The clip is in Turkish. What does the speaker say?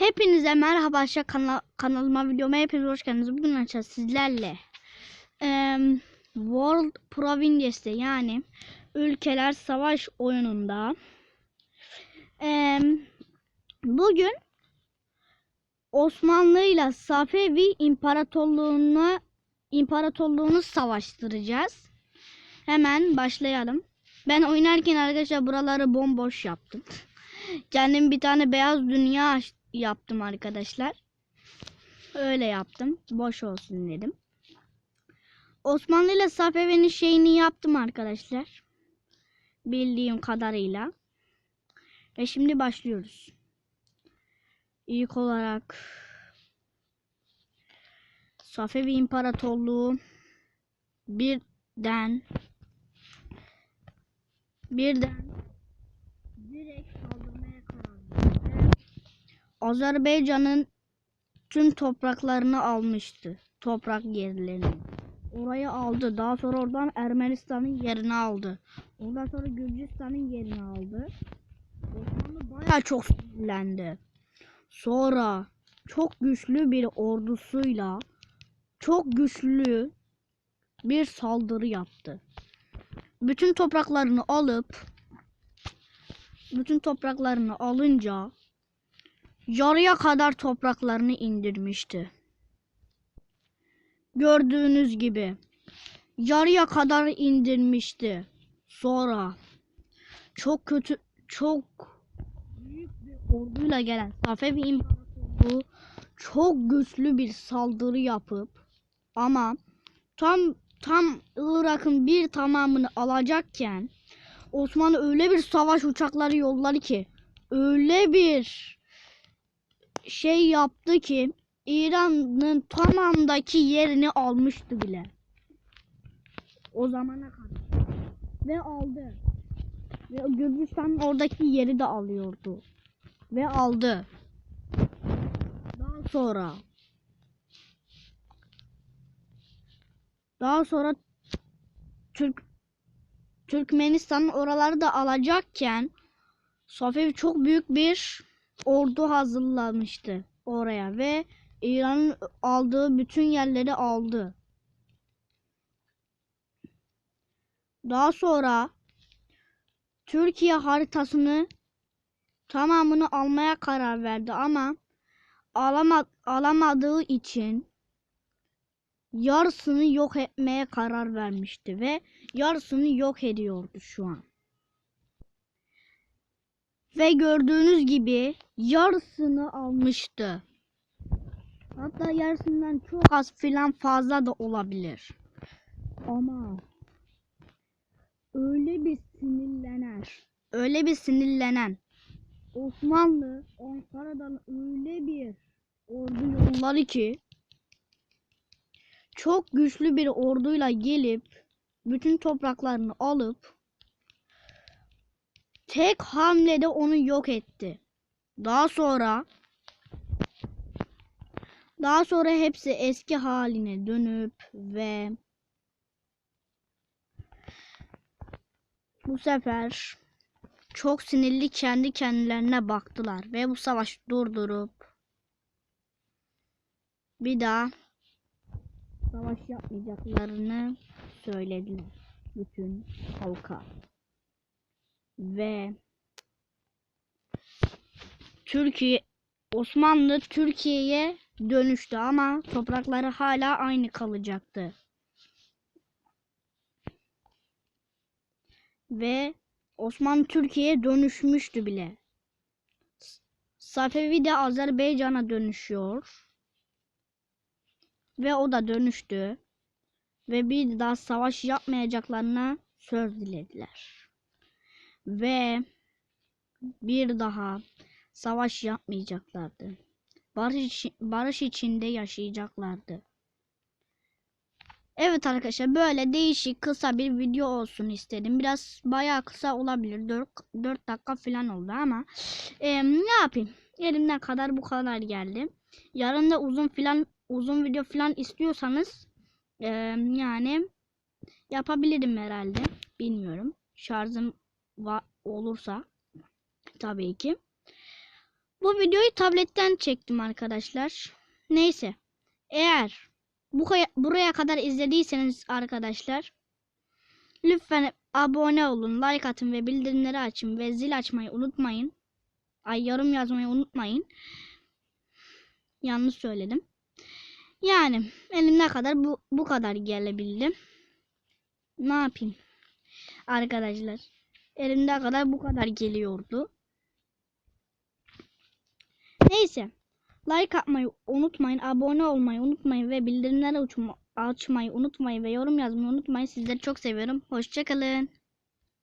Hepinize merhaba aşağı kana- kanalıma videoma hepiniz hoş geldiniz. Bugün açacağız sizlerle em, World Provincies'te yani Ülkeler Savaş oyununda em, bugün Osmanlı ile Safevi İmparatorluğunu İmparatorluğunu savaştıracağız. Hemen başlayalım. Ben oynarken arkadaşlar buraları bomboş yaptım. Kendim bir tane beyaz dünya aç- yaptım arkadaşlar. Öyle yaptım. Boş olsun dedim. Osmanlı ile Safevi'nin şeyini yaptım arkadaşlar. Bildiğim kadarıyla. Ve şimdi başlıyoruz. İlk olarak Safevi İmparatorluğu birden birden direkt. Azerbaycan'ın tüm topraklarını almıştı. Toprak yerlerini. Orayı aldı. Daha sonra oradan Ermenistan'ın yerini aldı. Ondan sonra Gürcistan'ın yerini aldı. Osmanlı bayağı çok sinirlendi. Sonra çok güçlü bir ordusuyla çok güçlü bir saldırı yaptı. Bütün topraklarını alıp bütün topraklarını alınca yarıya kadar topraklarını indirmişti. Gördüğünüz gibi yarıya kadar indirmişti. Sonra çok kötü çok büyük bir orduyla gelen Safevi İmparatorluğu çok güçlü bir saldırı yapıp ama tam tam Irak'ın bir tamamını alacakken Osmanlı öyle bir savaş uçakları yolladı ki öyle bir şey yaptı ki İran'ın tamamdaki yerini almıştı bile. O zamana kadar. Ve aldı. Ve Gürcistan'ın oradaki yeri de alıyordu. Ve aldı. Daha sonra daha sonra Türk Türkmenistan oraları da alacakken Safevi çok büyük bir ordu hazırlamıştı oraya ve İran'ın aldığı bütün yerleri aldı. Daha sonra Türkiye haritasını tamamını almaya karar verdi ama alama, alamadığı için yarısını yok etmeye karar vermişti ve yarısını yok ediyordu şu an. Ve gördüğünüz gibi yarısını almıştı. Hatta yarısından çok az filan fazla da olabilir. Ama öyle bir sinirlenen, öyle bir sinirlenen Osmanlı Ankara'dan öyle bir ordu yolladı ki çok güçlü bir orduyla gelip bütün topraklarını alıp tek hamlede onu yok etti. Daha sonra daha sonra hepsi eski haline dönüp ve bu sefer çok sinirli kendi kendilerine baktılar ve bu savaşı durdurup bir daha savaş yapmayacaklarını söylediler bütün halka. Ve Türkiye Osmanlı Türkiye'ye dönüştü ama toprakları hala aynı kalacaktı. Ve Osmanlı Türkiye'ye dönüşmüştü bile. Safevi de Azerbaycan'a dönüşüyor. Ve o da dönüştü. Ve bir daha savaş yapmayacaklarına söz dilediler. Ve bir daha savaş yapmayacaklardı. Barış, barış içinde yaşayacaklardı. Evet arkadaşlar böyle değişik kısa bir video olsun istedim. Biraz bayağı kısa olabilir. 4, 4 dakika falan oldu ama e, ne yapayım? Elimden kadar bu kadar geldi. Yarın da uzun filan uzun video filan istiyorsanız e, yani yapabilirim herhalde. Bilmiyorum. Şarjım olursa tabii ki. Bu videoyu tabletten çektim arkadaşlar. Neyse. Eğer bu buraya kadar izlediyseniz arkadaşlar lütfen abone olun, like atın ve bildirimleri açın ve zil açmayı unutmayın. Ay yorum yazmayı unutmayın. Yanlış söyledim. Yani elimne kadar bu bu kadar gelebildim. Ne yapayım? Arkadaşlar elimde kadar bu kadar geliyordu. Neyse. Like atmayı unutmayın, abone olmayı unutmayın ve bildirimleri açmayı unutmayın ve yorum yazmayı unutmayın. Sizleri çok seviyorum. Hoşçakalın.